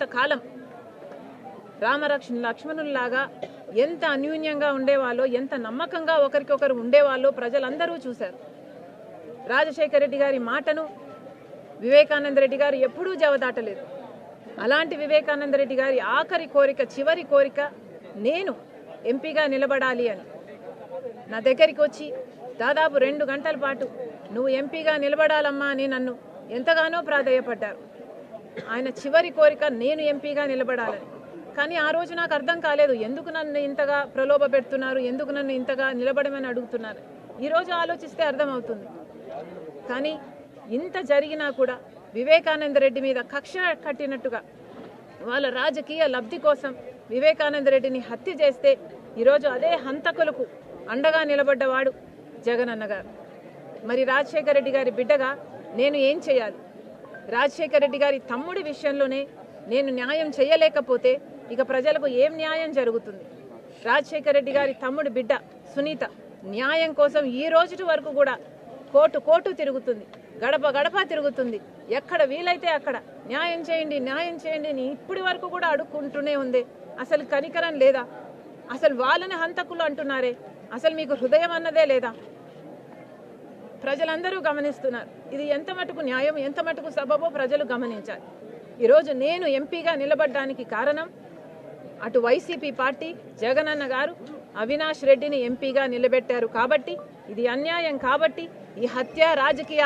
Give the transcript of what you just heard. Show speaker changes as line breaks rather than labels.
కొంతకాలం కాలం రామరక్ష లక్ష్మణుల్లాగా ఎంత అన్యూన్యంగా ఉండేవాళ్ళో ఎంత నమ్మకంగా ఒకరికొకరు ఉండేవాళ్ళో ప్రజలందరూ చూశారు. రాజశేఖర రెడ్డి గారి మాటను వివేకానంద రెడ్డి గారు ఎప్పుడూ జవదాటలేదు. అలాంటి వివేకానంద రెడ్డి గారి ఆఖరి కోరిక చివరి కోరిక నేను ఎంపీగా నిలబడాలి అని. నా దగ్గరికి వచ్చి దాదాపు రెండు గంటల పాటు నువ్వు ఎంపీగా నిలబడాలమ్మా అని నన్ను ఎంతగానో ప్రాధేయపడ్డారు. ఆయన చివరి కోరిక నేను ఎంపీగా నిలబడాలని. కానీ ఆ రోజు నాకు అర్థం కాలేదు. ఎందుకు నన్ను ఇంతగా ప్రలోభ పెడుతున్నారు? ఎందుకు నన్ను ఇంతగా నిలబడమని అడుగుతున్నారు? ఈరోజు ఆలోచిస్తే అర్థమవుతుంది. కానీ ఇంత జరిగినా కూడా వివేకానంద రెడ్డి మీద కక్ష కట్టినట్టుగా వాళ్ళ రాజకీయ లబ్ధి కోసం వివేకానంద రెడ్డిని హత్య చేస్తే ఈరోజు అదే హంతకులకు అండగా నిలబడ్డవాడు జగనన్న గారు. మరి రాజశేఖర రెడ్డి గారి బిడ్డగా నేను ఏం చేయాలి? రాజశేఖర రెడ్డి గారి తమ్ముడి విషయంలోనే నేను న్యాయం చేయలేకపోతే ఇక ప్రజలకు ఏం న్యాయం జరుగుతుంది? రాజశేఖర రెడ్డి గారి తమ్ముడి బిడ్డ సునీత న్యాయం కోసం ఈ రోజు వరకు కూడా కోర్టు కోర్టు తిరుగుతుంది గడప గడప తిరుగుతుంది. ఎక్కడ వీలైతే అక్కడ న్యాయం చేయండి న్యాయం చేయండి అని ఇప్పటి వరకు కూడా అడుక్కుంటూనే ఉంది. అసలు కనికరం లేదా? అసలు వాళ్ళని హంతకులు అంటున్నారే? అసలు మీకు హృదయం అన్నదే లేదా? ప్రజలందరూ గమనిస్తున్నారు. ఇది ఎంత మటుకు న్యాయం ఎంత మటుకు సబబో ప్రజలు గమనించాలి. ఈరోజు నేను ఎంపీగా నిలబడ్డానికి కారణం అటు వైసీపీ పార్టీ జగనన్న గారు అవినాష్ రెడ్డిని ఎంపీగా నిలబెట్టారు కాబట్టి ఇది అన్యాయం కాబట్టి ఈ హత్య రాజకీయ